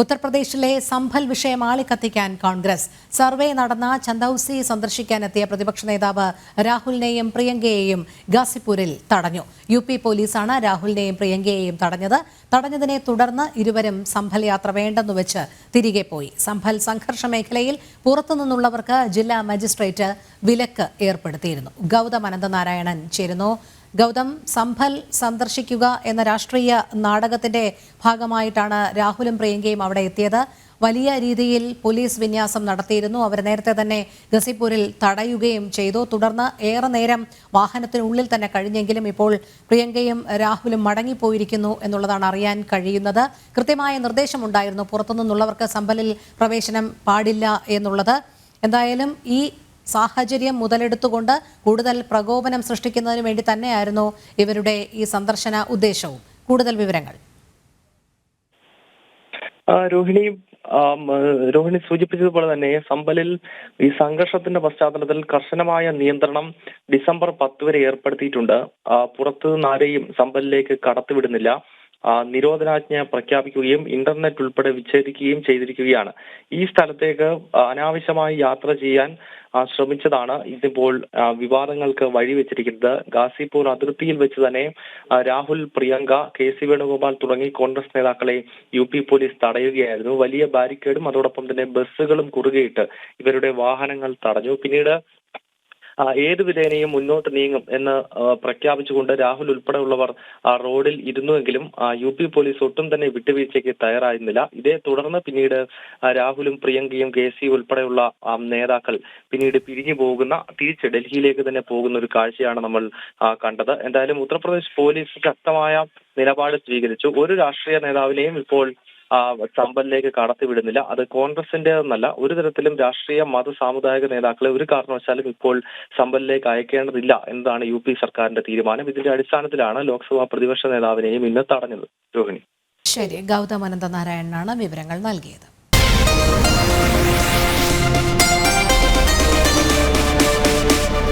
ഉത്തർപ്രദേശിലെ സംഭൽ വിഷയം ആളിക്കത്തിക്കാൻ കോൺഗ്രസ്. സർവേ നടന്ന ചന്ദൌസി സന്ദർശിക്കാനെത്തിയ പ്രതിപക്ഷ നേതാവ് രാഹുലിനെയും പ്രിയങ്കയെയും ഗാസിപ്പൂരിൽ തടഞ്ഞു. യു പി പോലീസാണ് രാഹുലിനെയും പ്രിയങ്കയെയും തടഞ്ഞത്. തടഞ്ഞതിനെ തുടർന്ന് ഇരുവരും സംഭൽ യാത്ര വേണ്ടെന്നു വെച്ച് തിരികെ പോയി. സംഭൽ സംഘർഷ മേഖലയിൽ പുറത്തുനിന്നുള്ളവർക്ക് ജില്ലാ മജിസ്ട്രേറ്റ് വിലക്ക് ഏർപ്പെടുത്തിയിരുന്നു. ഗൗതം അനന്തനാരായണൻ ചേരുന്നു. ഗൗതം സംഭൽ സന്ദർശിക്കുക എന്ന രാഷ്ട്രീയ നാടകത്തിന്റെ ഭാഗമായിട്ടാണ് രാഹുലും പ്രിയങ്കയും അവിടെ എത്തിയത്. വലിയ രീതിയിൽ പോലീസ് വിന്യാസം നടത്തിയിരുന്നു. അവർ നേരത്തെ തന്നെ ഗസിപ്പൂരിൽ തടയുകയും ചെയ്തു. തുടർന്ന് ഏറെ നേരം വാഹനത്തിനുള്ളിൽ തന്നെ കഴിഞ്ഞെങ്കിലും ഇപ്പോൾ പ്രിയങ്കയും രാഹുലും മടങ്ങിപ്പോയിരിക്കുന്നു എന്നുള്ളതാണ് അറിയാൻ കഴിയുന്നത്. കൃത്യമായ നിർദ്ദേശമുണ്ടായിരുന്നു. പുറത്തുനിന്നുള്ളവർക്ക് സമ്പലിൽ പ്രവേശനം പാടില്ല എന്നുള്ളത്. എന്തായാലും ഈ സാഹചര്യം മുതലെടുത്തുകൊണ്ട് കൂടുതൽ പ്രകോപനം സൃഷ്ടിക്കുന്നതിന് വേണ്ടി തന്നെയായിരുന്നു ഇവരുടെ ഈ സന്ദർശന ഉദ്ദേശവും. കൂടുതൽ വിവരങ്ങൾ. രോഹിണി രോഹിണി സൂചിപ്പിച്ചതുപോലെ തന്നെ സമ്പലിൽ ഈ സംഘർഷത്തിന്റെ പശ്ചാത്തലത്തിൽ കർശനമായ നിയന്ത്രണം ഡിസംബർ പത്ത് വരെ ഏർപ്പെടുത്തിയിട്ടുണ്ട്. പുറത്ത് ആരെയും സമ്പലിലേക്ക് കടത്തിവിടുന്നില്ല. നിരോധനാജ്ഞ പ്രഖ്യാപിക്കുകയും ഇന്റർനെറ്റ് ഉൾപ്പെടെ വിച്ഛേദിക്കുകയും ചെയ്തിരിക്കുകയാണ്. ഈ സ്ഥലത്തേക്ക് അനാവശ്യമായി യാത്ര ചെയ്യാൻ ശ്രമിച്ചതാണ് ഇതിപ്പോൾ വിവാദങ്ങൾക്ക് വഴിവെച്ചിരിക്കുന്നത്. ഗാസിപൂർ അതിർത്തിയിൽ വെച്ച് തന്നെ രാഹുൽ പ്രിയങ്ക കെ സി വേണുഗോപാൽ തുടങ്ങി കോൺഗ്രസ് നേതാക്കളെ യു പി പോലീസ് തടയുകയായിരുന്നു. വലിയ ബാരിക്കേഡും അതോടൊപ്പം തന്നെ ബസ്സുകളും കുറുകയിട്ട് ഇവരുടെ വാഹനങ്ങൾ തടഞ്ഞു. പിന്നീട് ഏത് വിധേനയും മുന്നോട്ട് നീങ്ങും എന്ന് പ്രഖ്യാപിച്ചുകൊണ്ട് രാഹുൽ ഉൾപ്പെടെയുള്ളവർ റോഡിൽ ഇരുന്നുവെങ്കിലും യു പി പോലീസ് ഒട്ടും തന്നെ വിട്ടുവീഴ്ചയ്ക്ക് തയ്യാറായിരുന്നില്ല. ഇതേ തുടർന്ന് പിന്നീട് രാഹുലും പ്രിയങ്കയും കെ സി ഉൾപ്പെടെയുള്ള നേതാക്കൾ പിന്നീട് പിരിഞ്ഞു പോകുന്ന തിരിച്ച് ഡൽഹിയിലേക്ക് തന്നെ പോകുന്ന ഒരു കാഴ്ചയാണ് നമ്മൾ കണ്ടത്. എന്തായാലും ഉത്തർപ്രദേശ് പോലീസ് ശക്തമായ നിലപാട് സ്വീകരിച്ചു. ഒരു രാഷ്ട്രീയ നേതാവിനെയും ഇപ്പോൾ ആ, ചമ്പലിലേക്ക് കടത്തിവിടുന്നില്ല. അത് കോൺഗ്രസിന്റെ എന്നല്ല ഒരു തരത്തിലും രാഷ്ട്രീയ മത സാമുദായിക നേതാക്കളെ ഒരു കാരണവശാലും ഇപ്പോൾ സമ്പലിലേക്ക് അയക്കേണ്ടതില്ല എന്നതാണ് യു പി സർക്കാരിന്റെ തീരുമാനം. ഇതിന്റെ അടിസ്ഥാനത്തിലാണ് ലോക്സഭാ പ്രതിപക്ഷ നേതാവിനെയും ഇന്ന് തടഞ്ഞത് രോഹിണി. ശരി. ഗൗതം അനന്തനാരായണനാണ് വിവരങ്ങൾ നൽകിയത്.